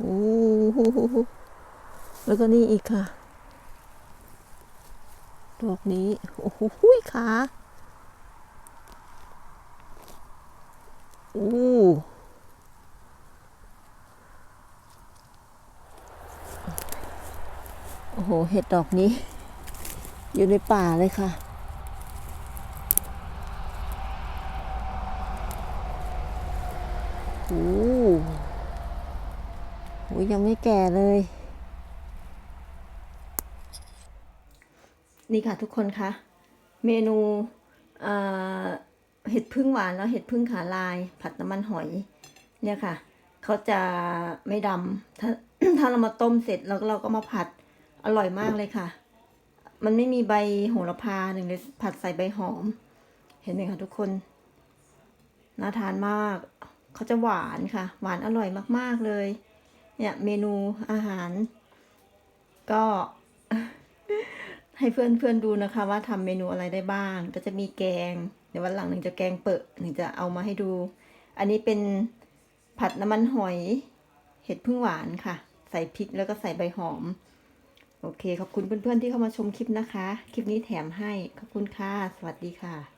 โอ้โหแล้วก็นี่อีกค่ะ ดอกนี้ โอ้โหขาโอ้โอ้โห เห็ดดอกนี้ อยู่ในป่าเลยค่ะโอ้ โหยังไม่แก่เลย นี่ค่ะทุกคนคะเมนูเอ่อเห็ดพึ่งหวานแล้วเห็ดพึ่งขาลาย ผัดน้ำมันหอย เนี่ยค่ะเขาจะไม่ดำถ้าถ้าเรามาต้มเสร็จแล้วเราก็มาผัดอร่อยมากเลยค่ะ มันไม่มีใบโหระพาหนึ่งเลยผัดใส่ใบหอม เห็นไหมคะทุกคนน่าทานมาก เขาจะหวานค่ะ หวานอร่อยมากๆเลย เนี่ยเมนูอาหาร ก็ให้เพื่อนเพื่อนๆดูนะคะ ว่าทำเมนูอะไรได้บ้าง ก็จะมีแกง เดี๋ยววันหลังหนึ่งจะแกงเปิดหนึ่งจะเอามาให้ดู อันนี้เป็นผัดน้ำมันหอย เห็ดพึ่งหวานค่ะ ใส่พริกแล้วก็ใส่ใบหอม โอเค ขอบคุณเพื่อนๆที่เข้ามาชมคลิปนะคะ คลิปนี้แถมให้ ขอบคุณค่ะ สวัสดีค่ะ